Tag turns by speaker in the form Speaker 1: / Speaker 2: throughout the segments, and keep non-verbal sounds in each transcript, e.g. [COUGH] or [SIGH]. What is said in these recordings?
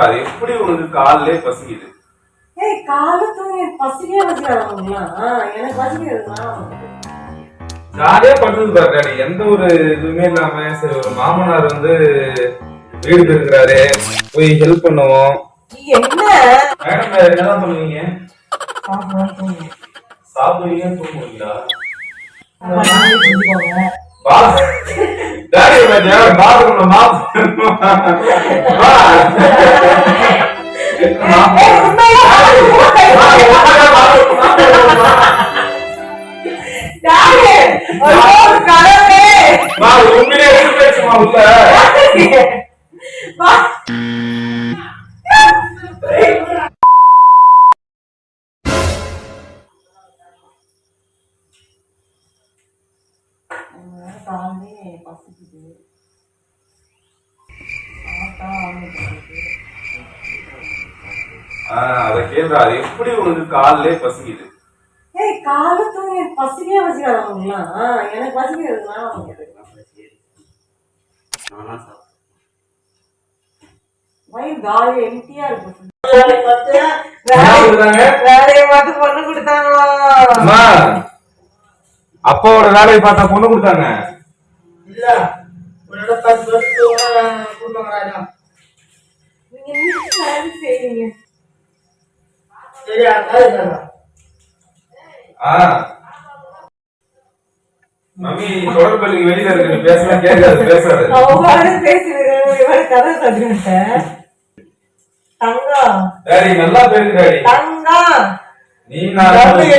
Speaker 1: அது எப்படி உனக்கு காலிலே பசிக்குது?
Speaker 2: ஏய் காலத்துல பசிக்கே வச்சுக்காதவங்களா எனக்கு பசிக்கிறதுனா
Speaker 1: ஜாலியா படுத்தது பாரு எந்த ஒரு இதுவுமே இல்லாம சரி ஒரு மாமனார் வந்து வீடு இருக்கிறாரு போய் ஹெல்ப் பண்ணுவோம்.
Speaker 2: என்ன?
Speaker 1: மேடம் என்னதான் பண்ணுவீங்க. சாப்பிடுவீங்க தூங்குவீங்களா டாடி பாத்தியா பாத்ரூம்ல மாப். உண்மையிலே உள்ள அது எப்படி உனக்கு காலிலே பசிக்குது?
Speaker 2: ஏய் காலத்துல பசிக்கே வச்சுக்காதவங்களா எனக்கு பசிக்கிறதுனா வயிறு காலி எம்டியா இருக்கு.
Speaker 1: அப்பாவோட வேலையை பார்த்தா பொண்ணு கொடுத்தாங்க.
Speaker 3: இல்ல உன்னோட பத்து வருஷம் கொடுப்பாங்க
Speaker 2: நீங்க என்ன வேலை செய்றீங்க?
Speaker 3: சரியா
Speaker 1: ஆ மம்மி தொடர்பள்ளிக்கு வெளியில இருக்கு நீ பேசலாம் கேட்காது பேசாது.
Speaker 2: அவங்க பேசுறேன் இவன் கதை சொல்லிட்டேன் தங்கம்.
Speaker 1: டாடி நல்லா பேருக்கு டாடி.
Speaker 2: தங்கம்.
Speaker 1: நீ நானும்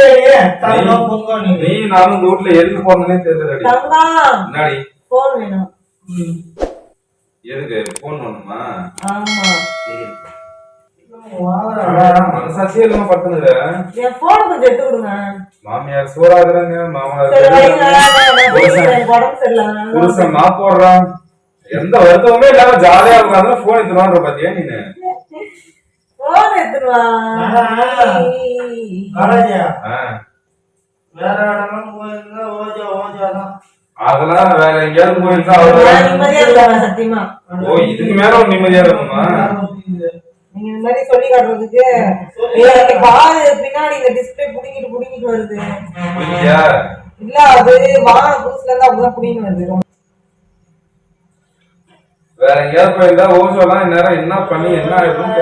Speaker 3: தங்கம் பொங்கல் நீ
Speaker 1: நீ. நானும் வீட்ல எதுக்கு போனே தெரியல டாடி.
Speaker 2: தங்கம்.
Speaker 1: என்னடி?
Speaker 2: போன் வேணும்.
Speaker 1: எதுக்கு? போன் பண்ணுமா
Speaker 2: ஆமா.
Speaker 1: மனசாட்சியே இல்லாம படுத்துனுங்க
Speaker 2: என் போன் கொஞ்சம் எடுத்து கொடுங்க
Speaker 1: மாமியார் சோறாக்குறாங்க
Speaker 2: சரி வைங்க.
Speaker 1: மாமனார்
Speaker 2: நான் பேசுறேன் எனக்கு உடம்பு சரியில்லை.
Speaker 1: புருஷன் மா போடுறான். எந்த வருத்தமுமே இல்லாம ஜாலியா உட்காந்து போன் எடுத்துருவான்ற பாத்தியா நீனு?
Speaker 2: போன் எடுத்துட்டு வா
Speaker 3: காலேஜா
Speaker 1: ஆ,
Speaker 3: வேற இடம்லாம் போயிருந்தா ஓஜா ஓஜா தான்.
Speaker 1: அதெல்லாம் வேற எங்கேயாவது போயிருந்தா
Speaker 2: சத்தியமா.
Speaker 1: ஓ இதுக்கு மேல ஒரு நிம்மதியா இருக்குமா?
Speaker 2: நீங்க இந்த மாதிரி சொல்லி காட்டுறதுக்கு பாரு பின்னாடி இந்த டிஸ்பிளே புடிங்கிட்டு புடிங்கிட்டு வருது. இல்ல அது வாங்க புதுசுல இருந்து அப்படிதான் புடிங்கிட்டு வருது.
Speaker 1: வேற எங்கேயாவது போயிருந்தா ஓசோலாம் இந்நேரம் என்ன பண்ணி என்ன ஆயிடும்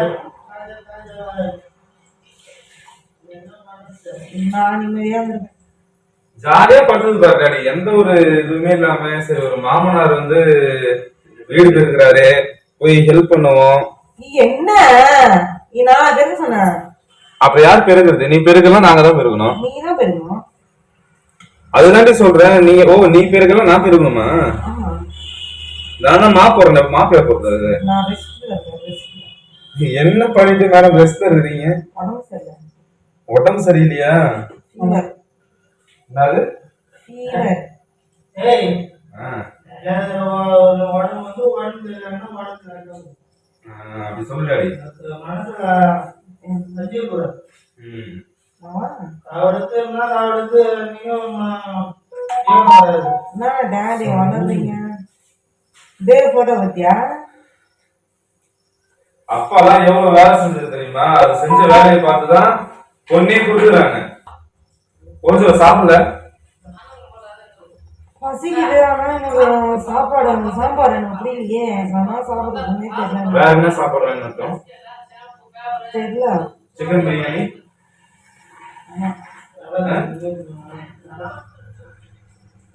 Speaker 1: ஜாலியா படுத்தது பாரு டாடி எந்த ஒரு இதுவுமே இல்லாம சரி ஒரு மாமனார் வந்து வீடு இருக்கிறாரு போய் ஹெல்ப் பண்ணுவோம்.
Speaker 2: நீ என்ன? நீ நான் என்ன சொன்னேன்
Speaker 1: அப்ப யார் பெருகிறது? நீ பெருக்கலாம் நாங்க தான் பெருக்கணும்
Speaker 2: நீ தான் பெருமா
Speaker 1: அதுதாண்டி சொல்றேன் நீங்க ஓ நீ பெருக்கலாம் நான் பெருக்கணுமா
Speaker 2: ஆமா.
Speaker 1: நானா மா போறேன் மாப்பிள்ள போறது என்ன பண்ணிட்டு மேடம் ரெஸ்ட் இருக்கிறீங்க
Speaker 2: உடம்பு சரியில்லை.
Speaker 1: உடம்பு சரியில்லையா? என்னது?
Speaker 3: உடம்பு வந்து உடம்பு
Speaker 1: அப்படி சொல்லு
Speaker 3: அவருக்கு என்ன அவருக்கு நீயும்
Speaker 2: என்ன போட்டோ பத்தியா
Speaker 1: அப்பாலாம் எவ்வளவு வேலை செஞ்சது தெரியுமா? அது செஞ்ச வேலையை பார்த்துதான் பொண்ணே கொடுக்குறாங்க. கொஞ்சம் சாப்பிடல?
Speaker 2: பசிக்குது ஆனா எனக்கு சாப்பாடு அந்த சாப்பாடு எனக்கு புரியலையே நான் சாப்பிடுறதுமே தெரியல.
Speaker 1: வேற என்ன சாப்பிடுறாங்கன்னு அர்த்தம்?
Speaker 2: தெரியல.
Speaker 1: சிக்கன் பிரியாணி.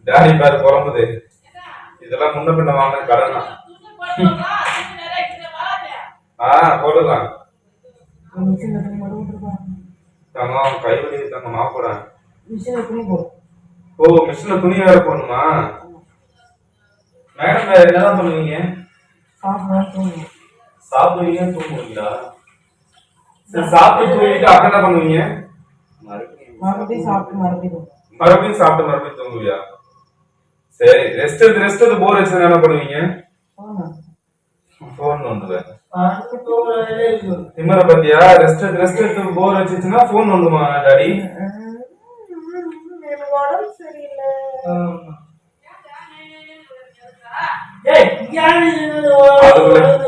Speaker 1: டாடி பாரு குழம்புது இதெல்லாம் முன்ன பின்ன வாங்கின கடன் ஆ
Speaker 2: விட்டுருப்பாங்க
Speaker 1: தங்கம் கை வலி தங்க மாப்பிடுறேன்
Speaker 2: மிஷின் போடும்
Speaker 1: ஓ மிஷின்ல துணி வேற போடணுமா? மேடம் வேற என்னதான் பண்ணுவீங்க? சாப்பிடுவீங்க தூங்குவீங்களா? சரி சாப்பிட்டு தூங்கிட்டு அப்புறம் என்ன பண்ணுவீங்க?
Speaker 2: மறுபடியும் சாப்பிட்டு மறுபடியும்.
Speaker 1: மறுபடியும் சாப்பிட்டு மறுபடியும் தூங்குவியா? சரி ரெஸ்ட் எடுத்து ரெஸ்ட் எடுத்து போர் அடிச்சு என்ன பண்ணுவீங்க?
Speaker 2: போனேன்.
Speaker 1: போன் வந்துவேன்
Speaker 3: அடுத்து தூங்குறதே இருக்கு
Speaker 1: திம்மரை பத்தியா? ரெஸ்ட் எடுத்து ரெஸ்ட் எடுத்து போர் அடிச்சுச்சுன்னா போன் வந்துமா டாடி
Speaker 2: எனக்கு உடம்பு சரியில்லை.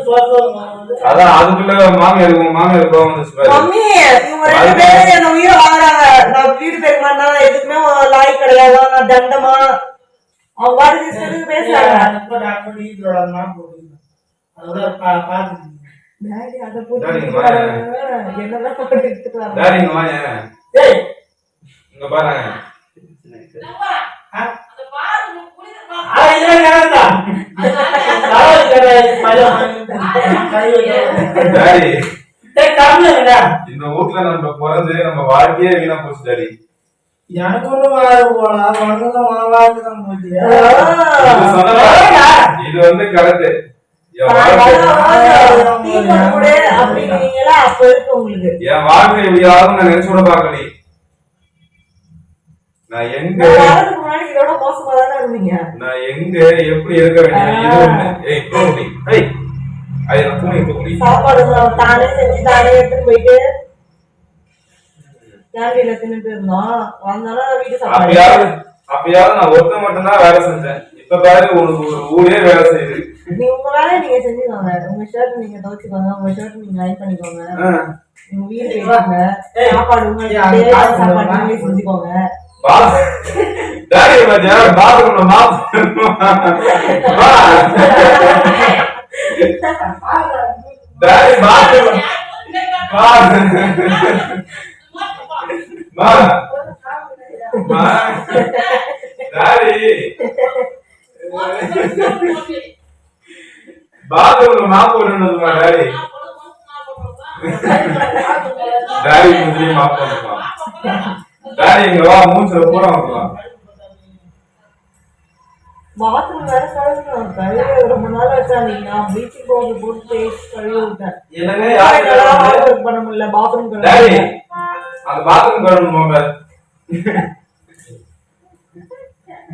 Speaker 3: சொல்லுங்க.
Speaker 1: அதான் அதுக்குள்ள மாமியார் மாமியார் கோவம் வந்துச்சு
Speaker 2: மம்மி இவங்க ரெண்டு பேரும் என்ன உயிரை வாங்குறாங்க? நான் வீடு பெருமானா எதுக்குமே லாய் கிடையாது. நான் தண்டமா. அவங்க பாட்டு இஷ்டத்துக்கு பேசுறாங்க. டாடி அதை போட்டு என்னதான் போட்டு எடுத்துட்டு வராங்க.
Speaker 1: டாடி இங்க வாங்க.
Speaker 3: ஏய்,
Speaker 1: இங்க பாருங்க. இந்த நம்ம பிறந்து நம்ம வாழ்க்கையே வீணா போச்சு டாடி
Speaker 3: எனக்கு ஒண்ணும் வாழ போனா உனக்கு வாழ்க்கை தான் போச்சு
Speaker 1: இது வந்து கரெக்ட் என் வாழ்க்கை இப்படி ஆகும் நான் நினைச்சு கூட நான் எங்க
Speaker 2: இதோட மோசமா தானே இருந்தீங்க?
Speaker 1: நான் எங்க எப்படி இருக்க வேண்டிய இது ஒண்ணு. ஏய் தூக்குடி ஏய் அது நான் தூணி தூக்குடி
Speaker 2: சாப்பாடு தானே செஞ்சு தானே எடுத்துட்டு போயிட்டு கேண்டீன்ல தின்னுட்டு இருந்தோம் வந்தாலும் வீட்டு சாப்பாடு
Speaker 1: அப்பயாவது அப்பயாவது நான் ஒருத்த மட்டும்தான் வேலை செஞ்சேன். இப்ப பாரு உனக்கு ஒரு ஊரே வேலை செய்யுது.
Speaker 2: நீ உங்க வேலையை நீங்க செஞ்சுக்கோங்க. உங்க ஷர்ட் நீங்க துவைச்சுக்கோங்க. உங்க ஷர்ட் நீங்க அயன் பண்ணிக்கோங்க. உங்க வீடு போயிட்டாங்க
Speaker 3: ஏய்,
Speaker 2: சாப்பாடு உங்களுக்கு
Speaker 3: ஏய், அது
Speaker 2: தேவையான
Speaker 3: பாத்து
Speaker 2: சாப்பாடு
Speaker 3: பாத்து.
Speaker 2: நீங்களே செஞ்சுக்கோங்க
Speaker 1: பாஸ் டாடி மஜா பாத்ரூம்ல மாப் வா. டாடி பாத்ரூம் வா மா மா டாடி பாத்ரூம்ல மாப் போடணுமா டாடி டாடி முந்திரி டாடி இங்க வா மூஞ்சில பூரா வைக்கலாம்
Speaker 2: பாத்ரூம் வேற கழுவ ரொம்ப நாள் ஆச்சா. நீங்க நான் பவுடர் போட்டு தேய்ச்சி கழுவி விட்டேன்.
Speaker 1: என்னங்க யாரு கழுவுறது?
Speaker 2: work பண்ண முடியல. பாத்ரூம் கழுவ
Speaker 1: அந்த பாத்ரூம் கழுவணுமாங்க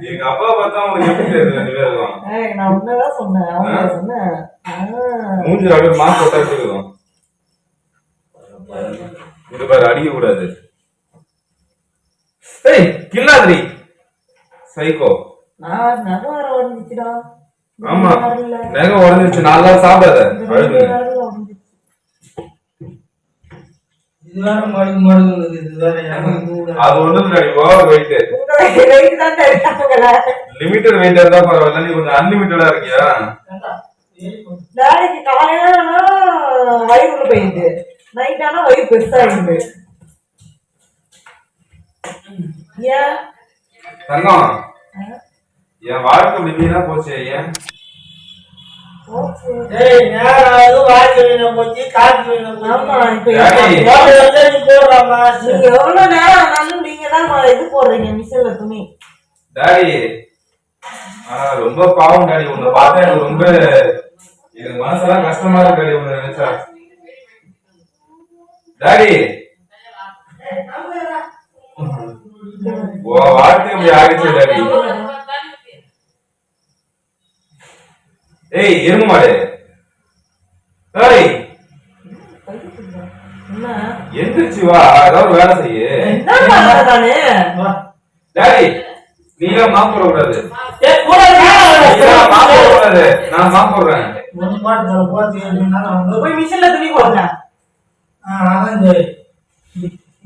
Speaker 1: எங்க அப்பா பார்த்தா உங்களுக்கு எப்படி தெரியுது? ரெண்டு பேருக்கும்
Speaker 2: ஏய், நான் உன்னதான் சொன்னேன். அவங்க சொன்னேன். ஆ.
Speaker 1: மூஞ்சில அப்படியே மாஸ்க் போட்டா இருக்கும் இது பாரு அடிக்க கூடாது ஏய் கில்லாதிரி. சைக்கோ
Speaker 2: நான் நகம் வர உடஞ்சிச்சுடா.
Speaker 1: ஆமா. நகம் உடஞ்சிருச்சு. நாலு நாள் சாப்பிடாத. அழுது
Speaker 3: இது வேற இது வேற
Speaker 1: அது ஒண்ணும் இல்லை ஓவர் வெயிட்
Speaker 2: வெயிட் தான் இருக்காங்கல்ல
Speaker 1: லிமிட்டட் வெயிட் இருந்தா பரவாயில்ல. நீ கொஞ்சம் அன்லிமிட்டடா இருக்கியா?
Speaker 2: நாளைக்கு காலையில ஆனா வயிறு உள்ள போயிடுது நைட் ஆனா வயிறு பெருசாயிடுது ஏன்?
Speaker 1: தங்கம். என் வாழ்க்கை இப்படி வீணா போச்சு ஏன்
Speaker 2: போச்சு.
Speaker 3: ஏய் நேரம் ஆகுது வாழ்க்கை வீணா போச்சு காற்று வீணா
Speaker 2: ஆமா
Speaker 3: போச்சு
Speaker 2: இப்ப
Speaker 1: டேடி.
Speaker 2: என்ன-
Speaker 3: ஓட்டு வந்து நீ போடுறாமா
Speaker 2: நீங்க எவ்வளவு நேரம் ஆனாலும் நீங்க தான் இது போடுறீங்க மிஷின்ல துணி.
Speaker 1: டாடி ஆனா ரொம்ப பாவம் டாடி. உன்னை பார்த்தா எனக்கு ரொம்ப எனக்கு மனசெல்லாம் கஷ்டமா இருக்கு டாடி உன்னை நினைச்சா. டாடி வாழ்க்கை ஆகிடுச்சு ஏய் இருங்க மாடு. ஏய்.
Speaker 2: என்ன
Speaker 1: எந்திரிச்சு வா ஏதாவது வேலை செய்யு. டாடி மாப் போட கூடாது
Speaker 3: நேரம்
Speaker 1: நீலாம் மாப் போட. கூடாது நான் மாப் போடுறேன்
Speaker 2: போய் மிஷின்ல துணி
Speaker 3: ஆ, அதான் சரி.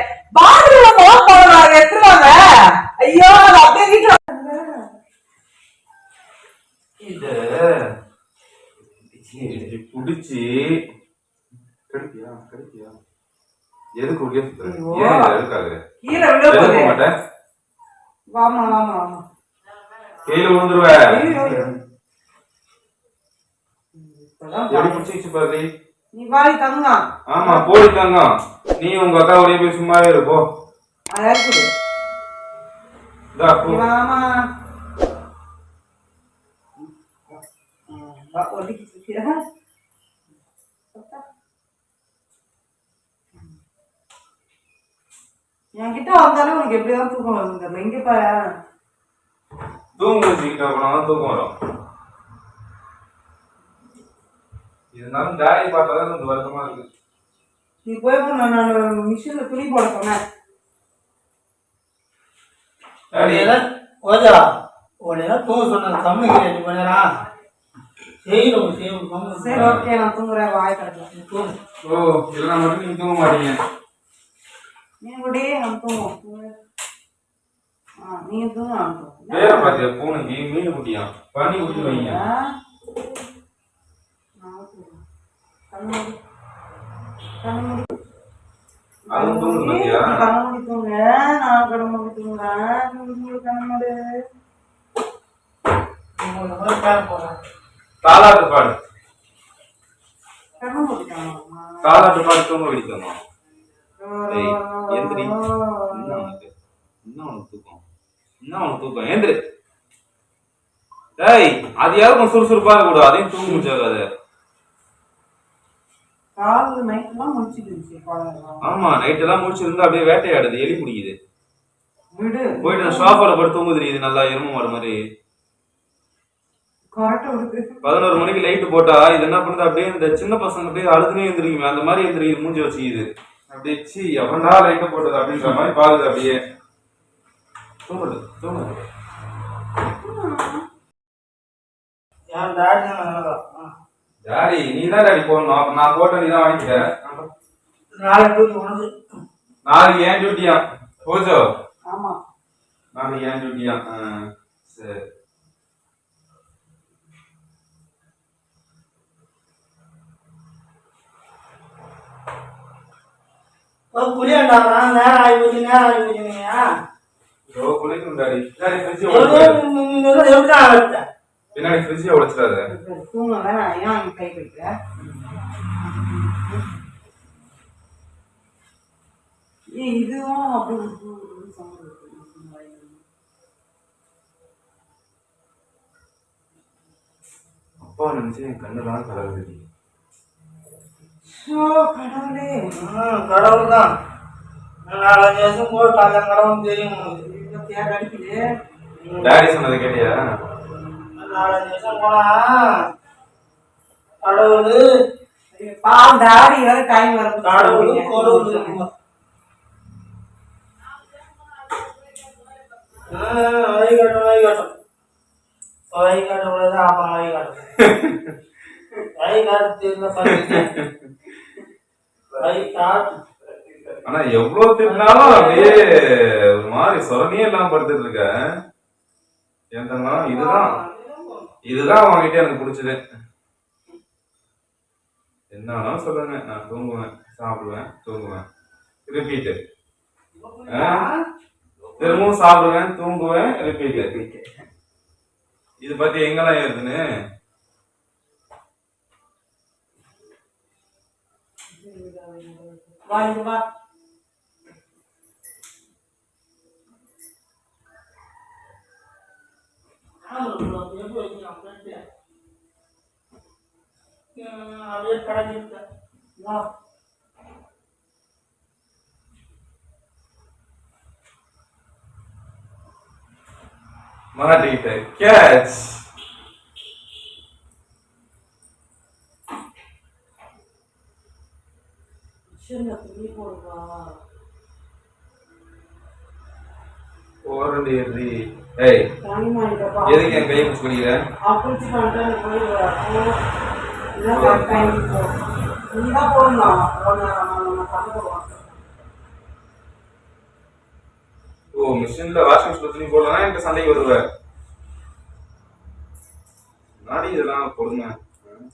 Speaker 1: இது புடிச்சு. கடிப்பியா கடிப்பியா எதுக்கு உள்ளே சுத்துற? ஏன் எதுக்காக
Speaker 2: கீழே விழ
Speaker 1: எதுக்க
Speaker 2: போகுது.
Speaker 1: மாட்டேன்
Speaker 2: வாமா, வாமா, வாமா.
Speaker 1: கீழே விழுந்துருவ. எப்படி பிடிச்சிச்சு பாரு
Speaker 2: நீ வாய் தங்கம்.
Speaker 1: ஆமா போடிட்டாங்க நீ உங்க அக்கா ஒரே போய் சும்மாவே இருப்போ
Speaker 2: வாமா ஒட்டிக்கிச்சு.
Speaker 4: என்கிட்ட வந்தாலும் உனக்கு எப்படிதான் தூக்கம் வரும்? இங்க பாரு
Speaker 1: தூங்கு வச்சுக்கிட்ட போனாலும் தூக்கம் வரும். இருந்தாலும் டேடி பார்த்தா தான் கொஞ்சம் வருத்தமா இருக்கு.
Speaker 4: நீ போய் நான் நான் மிஷின்ல துணி போட சொன்னேன்.
Speaker 3: ஓஜா உடனே தூங்க சொன்ன கம்மி ரெண்டு மணி நேரம் செய்யணும் செய்யணும்
Speaker 4: சரி ஓகே நான் தூங்குறேன் வாய்
Speaker 3: தூங்கு.
Speaker 1: ஓ இல்லைன்னா மட்டும் நீங்க தூங்க மாட்டீங்க.
Speaker 4: தூங்குவோம் தூங்கு. ஆ நீங்க தூங்க.
Speaker 1: வேற பாத்தியா? பூனைக்கு மீன் குட்டியா? பண்ணி குட்டி வைங்க.
Speaker 4: கண்ணு தூங்க. நான் கண்ணு மூடி கண்ணு
Speaker 1: தாலாட்டு பாடு தாலாட்டு பாடு தூங்க வெடிக்கணும் ஏய், எந்திரி. என்ன உனக்கு? என்ன உனக்கு தூக்கம்? என்ன உனக்கு தூக்கம்? ஏந்திரு. டேய் அது யாருக்கும் சுறுசுறுப்பா இருக்க கூடாது அதையும் தூங்க முடிச்சாது ஆமா நைட் எல்லாம் முடிச்சிருந்தா அப்படியே வேட்டையாடுது. எலி
Speaker 4: விடு.
Speaker 1: போயிட்டு நான் ஷாப்பாட படுத்து தூங்கு தெரியுது நல்லா எரும மாடு மாதிரி. பதினோரு மணிக்கு லைட் போட்டா இது என்ன பண்ணுது? அப்படியே இந்த சின்ன பசங்க அப்படியே அழுதுனே எந்திரிக்குமே. அந்த மாதிரி எந்திரிக்குது மூஞ்சி வச்சுக்குது. அப்படியே சி எவன்டா லைட்டை போட்டது அப்படின்ற மாதிரி பாக்குது அப்படியே தூங்குது தூங்குது.
Speaker 3: டாடி
Speaker 1: நீ தான் டாடி போடணும். நான் போட்ட நீ தான் வாங்கிக்கிட்ட
Speaker 3: நாளை தூக்கி உனக்கு
Speaker 1: நாளைக்கு ஏன் டியூட்டியா போச்சோ?
Speaker 4: ஆமா.
Speaker 1: நாளைக்கு ஏன் டியூட்டியா சரி.
Speaker 3: புளியாண்டாங்க நேரம் ஆகி போச்சு நேரம் ஆகி போச்சுங்க
Speaker 1: ஓ குளிக்கணும் டாடி டாடி ஃப்ரிட்ஜ்
Speaker 3: எப்படி ஆகிட்ட
Speaker 1: பின்னாடி ஃப்ரிட்ஜை உடைச்சிடாத
Speaker 4: தூங்க வேணாம் ஏன் கை ஏய் இதுவும் அப்படி.
Speaker 1: அப்பா நினைச்சு என் கண்ணுலாம் கலகுது
Speaker 4: கடவுளே.
Speaker 3: கடவுள் தான் நாலஞ்சு வருஷம் போட்டு அந்த கடவுள் தெரியும் உனக்கு.
Speaker 4: இவ்வளவு தேட அடிக்குது.
Speaker 1: டாடி சொன்னதை கேட்டியா?
Speaker 3: நாலஞ்சு வருஷம் போனா கடவுள்.
Speaker 4: பாவம் டாடி வேற டைம் வர
Speaker 3: கடவுள் கடவுள் இருக்குமா வழிகாட்டும் அப்புறம் வழிகாட்டும். வழிகாட்டு [LAUGHS] தெரியல பண்ணிட்டு வழிகாட்டு
Speaker 1: ஆனா எவ்வளவு திட்டினாலும் அப்படியே ஒரு மாதிரி சொரணியே இல்லாம படுத்துட்டு இருக்க. தங்கம் இதுதான். இதுதான் வாங்கிட்டு எனக்கு பிடிச்சது. என்ன சொல்லுங்க. நான் தூங்குவேன். சாப்பிடுவேன். தூங்குவேன். ரிப்பீட்டு திரும்பவும் சாப்பிடுவேன் தூங்குவேன் ரிப்பீட் இது பத்தி எங்கெல்லாம் இருக்குன்னு
Speaker 4: வா இங்க வா
Speaker 3: அப்படியே கடந்து
Speaker 4: வா போடுவா
Speaker 1: ஓரண்டி எறி ஏய் எதுக்கு என் கையை பிடிச்சி குடிக்கிற
Speaker 4: அப்படி பண்ணிட்டு டைம் நீ தான் போடணும்.
Speaker 1: ஓ மிஷின்ல வாஷிங் மிஷின் துணி போடலாம் என்கிட்ட சண்டைக்கு வருவ. நாடி இதெல்லாம் பொறுமை ம்.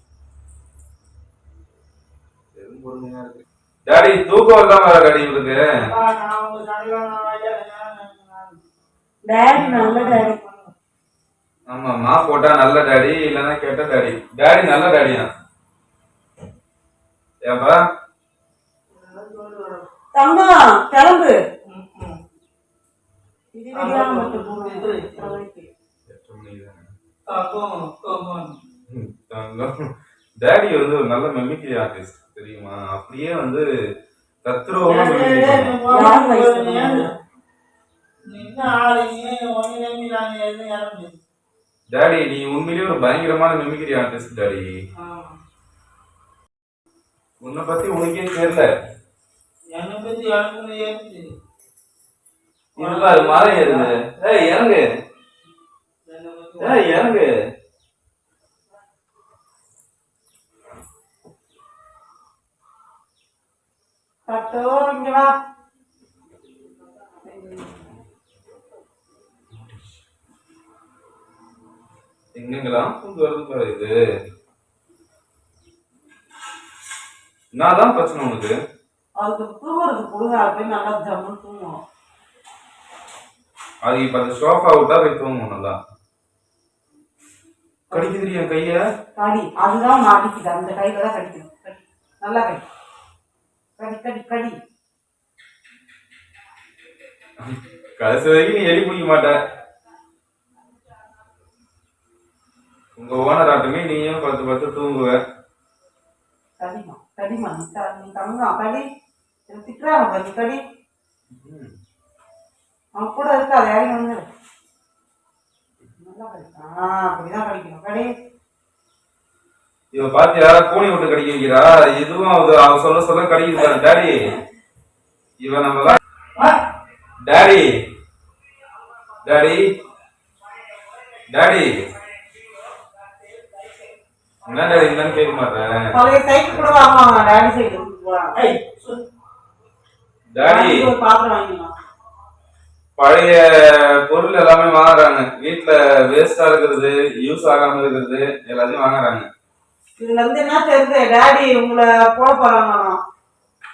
Speaker 1: எதுவும் பொறுமையா இருக்கு. டாடி தூக்கம் வரலாம் வர டாடி இவளுக்கு
Speaker 3: நான் உங்க சண்டையில நான் வாய்க்காத
Speaker 4: டேடி நல்ல டேடி.
Speaker 1: ஆமா மா போட்டா நல்ல டாடி இல்லைன்னா கெட்ட டாடி. டாடி நல்ல டாடியா? ஏப்பா
Speaker 4: தங்கம் கிளம்பு.
Speaker 1: டாடி வந்து ஒரு நல்ல மெமிக்ரி ஆர்டிஸ்ட் அப்படியே வந்து தத்ரூபமா டாடி நீ உண்மையிலேயே ஒரு பயங்கரமான மிமிக்ரி ஆர்டிஸ்ட் டாடி. உன்னை பத்தி உனக்கே தெரியல.
Speaker 3: என்னை பத்தி எனக்கு
Speaker 1: இல்ல அது மாதிரி ஏய் இறங்கு. ஏய் இறங்கு
Speaker 4: கட்டோ வா
Speaker 1: எங்கெங்கெல்லாம் தூண்டு வருது பாரு இது? என்னதான் பிரச்சனை உனக்கு?
Speaker 4: அதுக்கு தூங்குறது கொடுங்க அப்படியே நல்லா ஜம்முன்னு தூங்கும்
Speaker 1: அது இப்ப அந்த சோஃபா விட்டா போய் தூங்கும் நல்லா. கடிக்குது என் கைய?
Speaker 4: கடி அதுதான் மாட்டிக்குது. அந்த கையில தான் கடிக்கணும் கடி நல்லா கடி. கடி கடி கடி.
Speaker 1: கடைசி வரைக்கும் நீ எலி பிடிக்க மாட்ட. உங்க ஓனர் ஆட்டுமே நீயும் பத்து பத்து தூங்குவ.
Speaker 4: கடிமா கடிமா நீ தங்கம் கடி திட்டுறாங்க கடி. அவன் கூட வந்து அப்படிதான் கடிக்கணும் கடி
Speaker 1: இவ பாத்தியா கூனி விட்டு கடிக்க வைக்கிறா. இதுவும் அவ சொல்ல சொல்ல கடிக்குது டாடி இவ நம்ம டாடி டாடி டாடி என்ன டாடி என்னன்னு கேட்க மாட்டேன்.
Speaker 4: பழைய சைக்கிள் கூட வாங்குவாங்க டேடி சைக்கிள் போறாங்க.
Speaker 1: டாடி
Speaker 4: பாத்திரம்
Speaker 1: பழைய பொருள் எல்லாமே வாங்குறாங்க. வீட்டுல வேஸ்டா இருக்கிறது யூஸ் ஆகாம இருக்கிறது எல்லாத்தையும் வாங்குறாங்க.
Speaker 4: இதுல இருந்து என்ன தெரியுது? டேடி உங்களை போட போறாங்களாம்.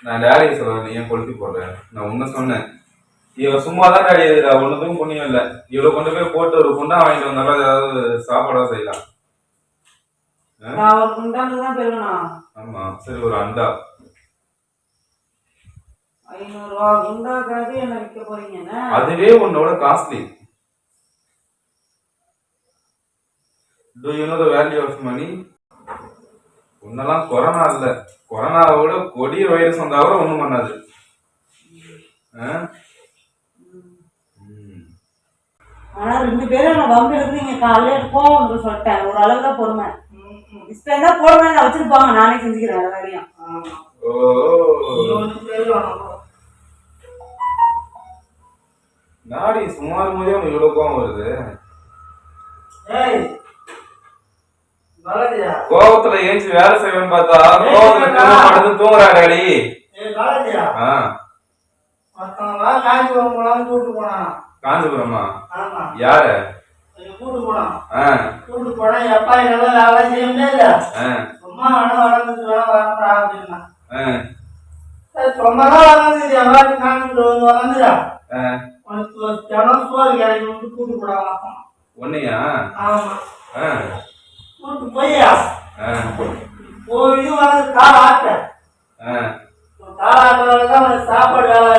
Speaker 1: நான் டேடி சொல்றேன் நீ ஏன் கொளுத்தி போடுறேன் நான் உன்ன சொன்னேன். இவ சும்மா தான் இருக்கிறா ஒண்ணுக்கும் புண்ணியம் இல்ல. இவ்வளவு கொண்டு போய் போட்டு ஒரு குண்டா வாங்கிட்டு வந்தாலும் ஏதாவது சாப்பாடா செய்யலாம். ஆமா சரி ஒரு அண்டா. அதுவே உன்னோட costly to you know the value of money உன்னெல்லாம் கொரோனா இல்ல. கொரோனாவை விட கொடிய வைரஸ் வந்தா கூட ஒண்ணும் பண்ணாது ஆ? ம்.
Speaker 4: ஆனா ரெண்டு பேரும் நான் வம்பு எடுக்கிறீங்க காலையில எடுப்போம் உங்களுக்கு சொல்லிட்டேன். ஒரு அளவு தான் பொறுமை. இஷ்டம் தான் போடுமே நான் வச்சிருப்பாங்க. நானே செஞ்சுக்கிறேன்
Speaker 3: தெரியும் உனக்கு.
Speaker 1: நாடி சுமார் போதே உனக்கு இவ்வளவு கோவம் வருது? கோவத்துல ஏஞ்சி வேலை செய்வேன்னு பார்த்தா கோவத்துல திரும்ப படுத்து தூங்குறா டாடி ஆ.
Speaker 3: மத்தவங்க காஞ்சிபுரம் போலாம்னு கூட்டு போனான்.
Speaker 1: காஞ்சிபுரமா? யாரு?
Speaker 3: கூட்டு போனான்
Speaker 1: ஆ.
Speaker 3: கூட்டு போனா எப்பா என்னால வேலை செய்ய முடியல
Speaker 1: ஆ.
Speaker 3: சும்மா வேணா வளர்ந்துட்டு வேணா வரா அப்படின்னா வளர்ந்துது என் வாட்டி காஞ்சிபுரம் வந்து வளர்ந்துடா உனக்கு ஒரு தினம் சோறு கிடைக்கும் கூட்டு போடாம
Speaker 1: ஒன்னையா
Speaker 3: ஆமா. கூட்டு போய்யா?
Speaker 1: ஆ.
Speaker 3: போய் வந்து கால் ஆட்ட. கால் ஆட்டுறதுல தான் உனக்கு சாப்பாடு வேலை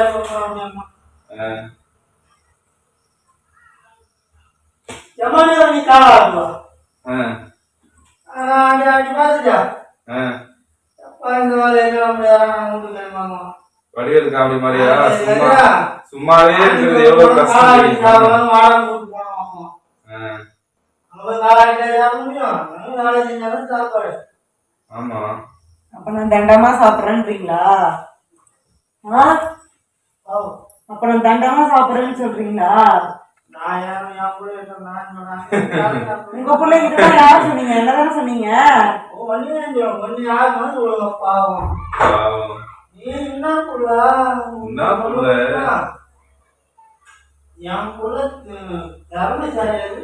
Speaker 1: காமெடி மாதிரியா சும்மா? சும்மாவே இருக்கிறது எவ்வளவு கஷ்டம் ஆமா
Speaker 4: அப்ப நான் தண்டமா சாப்பிடுறேன்றீங்களா? அப்ப நான் தண்டமா சாப்பிடுறேன்னு சொல்றீங்களா உங்க பிள்ளைகிட்ட யார் சொன்னீங்க என்னதானே சொன்னீங்க
Speaker 1: பாவம்.
Speaker 3: என்ன புள்ள? என் புள்ள தர்மசாரி அது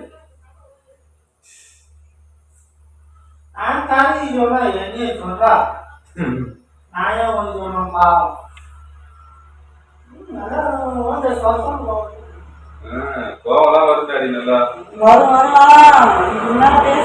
Speaker 3: நான் தாண்டி சொல்றேன் என்னைய சொல்றா? நான் ஏன் வந்து
Speaker 1: கோவம்லாம் வருது டாடி நல்லா.
Speaker 4: வரும் வரும்